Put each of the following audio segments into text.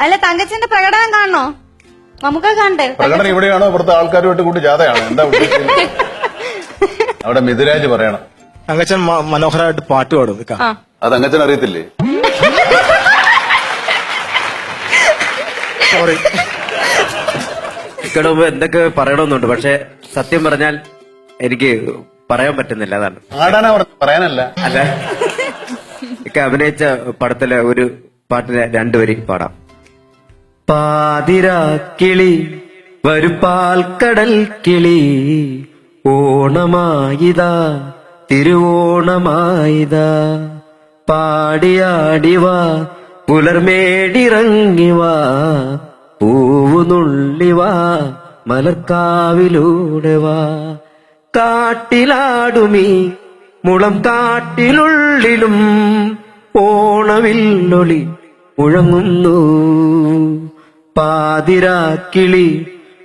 അല്ല തങ്കച്ചന്റെ പ്രകടനം കാണണോ? നമുക്ക് കണ്ടേ. പ്രകടനം ഇവിടെയാണോ? ഇവിടുത്തെ ആൾക്കാരുമായിട്ട് കൂട്ടി ജാഥയാണ്. എന്താ ഉദ്ദേശിക്കുന്നത്? അവിടെ മിഥുരാജ് പറയണം. തങ്കച്ചൻ മ- മനോഹരമായിട്ട് പാട്ട് പാടും ഇക്ക. ആ. അത് അങ്ങച്ചൻ അറിയത്തില്ലേ? സോറി ഇക്കടെ മുമ്പ് എന്തൊക്കെ പറയണമെന്നുണ്ട്. പക്ഷെ സത്യം പറഞ്ഞാൽ എനിക്ക് പറയാൻ പറ്റുന്നില്ല അതാണ്. ആടാനാ പറയാനല്ല. അല്ല. ഇക്ക അഭിനയിച്ച പടത്തിലെ ഒരു പാട്ടിലെ രണ്ടുപേരും പാടാം. പാതിരാ കിളി വരുപ്പാൽക്കടൽ കിളി. ഓണമായിതാ തിരുവോണമായിതാ. പാടിയാടിവാ പുലർമേടിറങ്ങിവാ പൂവുനുള്ളിവാ മലർക്കാവിലൂടെ വാ. കാട്ടിലാടുമീ മുളം കാട്ടിലുള്ളിലും ഓണവില്ലൊളി മുഴങ്ങുന്നു പാതിരാക്കിളി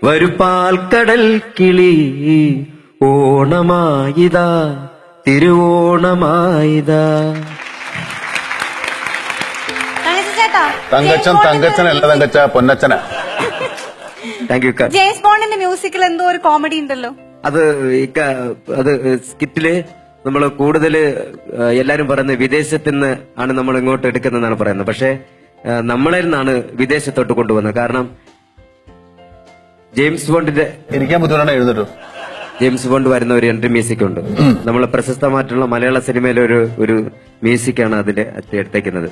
വരുപാൽക്കടൽ കിളി. ഓണമായിതാ തിരുവോണമായിതാ. തങ്കച്ചൻ തങ്കച്ചൻ തങ്കച്ചനല്ല തങ്കച്ച പൊന്നച്ചന താങ്ക് യു ജെയിംസ് ബോണ്ടിന്റെ മ്യൂസിക്കിൽ എന്തോ ഒരു കോമഡി ഉണ്ടല്ലോ. അത് അത് സ്കിറ്റിൽ നമ്മൾ കൂടുതൽ എല്ലാരും പറയുന്നത് വിദേശത്ത് നിന്ന് ആണ് നമ്മൾ ഇങ്ങോട്ട് എടുക്കുന്നതെന്നാണ് പറയുന്നത്. പക്ഷേ ആ, നമ്മളിൽ നിന്നാണ് വിദേശത്തോട്ട് കൊണ്ടുവന്നത് കാരണം ജെയിംസ് ബോണ്ടിന്റെ ഇരിക്കാൻ ബുദ്ധിമുട്ടാണ് ജെയിംസ് ബോണ്ട് വരുന്ന ഒരു എൻട്രി മ്യൂസിക് ഉണ്ട് നമ്മൾ പ്രശസ്തമായിട്ടുള്ള മലയാള സിനിമയിലെ ഒരു ഒരു മ്യൂസിക്കാണ് അതിന്റെ എടുത്തേക്കുന്നത്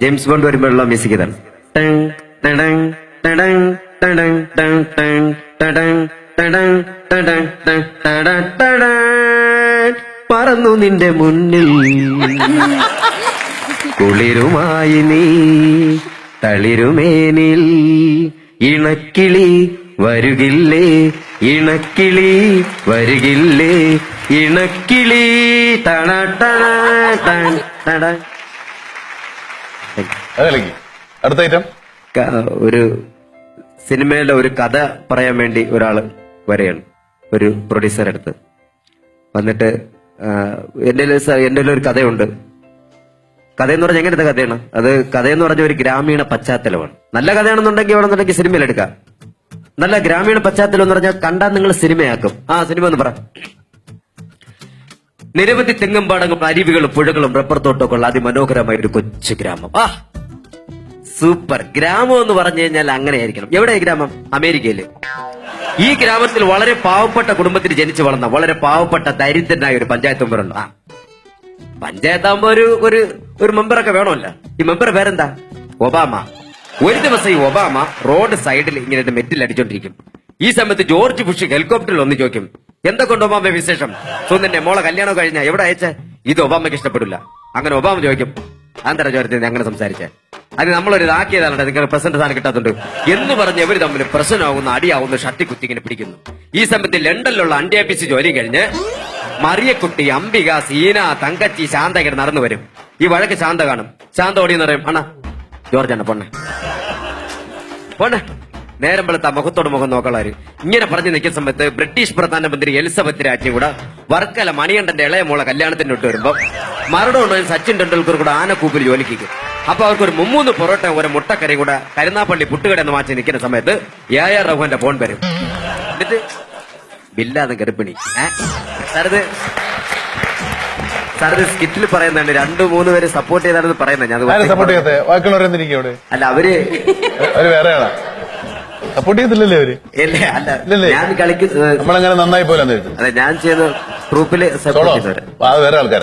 ജെയിംസ് ബോണ്ട് വരുമ്പോഴുള്ള മ്യൂസിക് ഇതാണ്. പറന്നു നിന്റെ മുന്നിൽ കുളിരുമായി നീ തളിരുമേനിൽ. ഇണക്കിളി വരുകില്ലേ ഇണക്കിളി വരുകില്ലേ ഇണക്കിളി. തണ തണ അടുത്ത ഐറ്റം ഒരു സിനിമയിലെ ഒരു കഥ പറയാൻ വേണ്ടി ഒരാൾ വരെയാണ്. ഒരു പ്രൊഡ്യൂസർ അടുത്ത്. വന്നിട്ട് എന്റെ എന്റെ ഒരു കഥയുണ്ട്. കഥ എന്ന് പറഞ്ഞാൽ എങ്ങനത്തെ കഥയാണ്? അത് കഥയെന്ന് പറഞ്ഞ ഒരു ഗ്രാമീണ പശ്ചാത്തലമാണ്. നല്ല കഥയാണെന്നുണ്ടെങ്കിൽ വേണമെന്നുണ്ടെങ്കിൽ സിനിമയിൽ എടുക്കാം. നല്ല ഗ്രാമീണ പശ്ചാത്തലം എന്ന് പറഞ്ഞാൽ കണ്ടാൽ നിങ്ങൾ സിനിമയാക്കും. ആ സിനിമ എന്ന് പറ. നിരവധി തെങ്ങുംപാടങ്ങളും അരുവികളും പുഴകളും റബ്ബർ തോട്ടമൊക്കെ ഉള്ള അതിമനോഹരമായ ഒരു കൊച്ചു ഗ്രാമം. ആ സൂപ്പർ. ഗ്രാമം എന്ന് പറഞ്ഞു കഴിഞ്ഞാൽ അങ്ങനെയായിരിക്കണം. എവിടെ ഗ്രാമം? അമേരിക്കയിൽ. ഈ ഗ്രാമത്തിൽ വളരെ പാവപ്പെട്ട കുടുംബത്തിൽ ജനിച്ചു വളർന്ന വളരെ പാവപ്പെട്ട ദരിദ്രനായ ഒരു പഞ്ചായത്ത് മെമ്പറുണ്ട്. ആ പഞ്ചായത്താകുമ്പോ ഒരു ഒരു ഒരു മെമ്പറൊക്കെ വേണമല്ല. ഈ മെമ്പർ പേരെന്താ? ഒബാമ. ഒരു ദിവസം ഈ ഒബാമ റോഡ് സൈഡിൽ ഇങ്ങനെ മെറ്റിൽ അടിച്ചോണ്ടിരിക്കും. ഈ സമയത്ത് ജോർജ് ബുഷ് ഹെലികോപ്റ്ററിൽ ഒന്ന് ചോദിക്കും എന്തൊക്കെ ഒബാമ വിശേഷം? സുന്ദന്റെ മോളെ കല്യാണം കഴിഞ്ഞ? എവിടെ അയച്ച? ഇത് ഒബാമയ്ക്ക് ഇഷ്ടപ്പെടില്ല. അങ്ങനെ ഒബാമ ചോദിക്കും ആന്തര ചോരത്തിന് അങ്ങനെ സംസാരിച്ചേ? അത് നമ്മളൊരു ഇതാക്കിയതാണ് നിങ്ങൾ പ്രസന്റ് സാധനം കിട്ടാത്തുണ്ട്. എന്ന് പറഞ്ഞ് ഇവർ തമ്മിൽ പ്രശ്നമാകുന്ന അടിയാവുന്ന ഷട്ടി കുത്തി ഇങ്ങനെ പിടിക്കുന്നു. ഈ സമയത്ത് ലണ്ടനിലുള്ള അണ്ടിയാപ്പിച്ച് ജോലി കഴിഞ്ഞ് മറിയക്കുട്ടി അംബിക സീന തങ്കച്ചി ശാന്ത ഇങ്ങനെ നടന്നു വരും. ഈ വഴക്ക് ശാന്ത കാണും. ശാന്ത ഓടിയെന്ന് പറയും അണ്ണാ ജോർജ് അണ്ണ പൊണ്ണെ. പൊണ്ണെ. നേരം വെളുത്ത മുഖത്തോട് മുഖം നോക്കളാര് ഇങ്ങനെ പറഞ്ഞു നിൽക്കുന്ന സമയത്ത് ബ്രിട്ടീഷ് പ്രധാനമന്ത്രി എലിസബത്ത് രാജ്ഞി കൂടെ വർക്കല മണികണ്ഠന്റെ ഇളയ മോളെ കല്യാണത്തിന് ഇട്ട് വരുമ്പോ മറുപടി സച്ചിൻ ടെണ്ടുൽക്കർ കൂടെ ആനക്കൂപ്പിൽ ജോലിക്ക് അപ്പൊ അവർക്ക് ഒരു മുമ്മൂന്ന് പൊറോട്ട ഒരു മുട്ടക്കറി കൂടെ കരുനാപ്പള്ളി പുട്ടുകട എന്ന് മാറ്റി നിൽക്കുന്ന സമയത്ത് എ. ആർ. റഹ്മാന്റെ ഫോൺ വരും. എന്നിട്ട് ബില്ലാതെ ഗർഭിണി. സാറത് സാറത് സ്കിറ്റിൽ പറയുന്നുണ്ട് രണ്ടു മൂന്ന് പേര് സപ്പോർട്ട് ചെയ്താണെന്ന് പറയുന്നത് ഞാൻ സപ്പോർട്ട് ചെയ്യാത്ത? ബാക്കിയുള്ളവരെന്തിരിക്കും അവിടെ? അല്ല അവർ വേറെയാണ് സപ്പോർട്ട് ചെയ്തില്ലല്ലേ അവർ? അല്ല? ഞാൻ കളിക്കുന്നത് നമ്മളങ്ങനെ നന്നായി അതെ ഞാൻ ചെയ്യുന്ന ഗ്രൂപ്പിൽ സപ്പോർട്ട് ചെയ്തവര് അത് വേറെ ആൾക്കാർ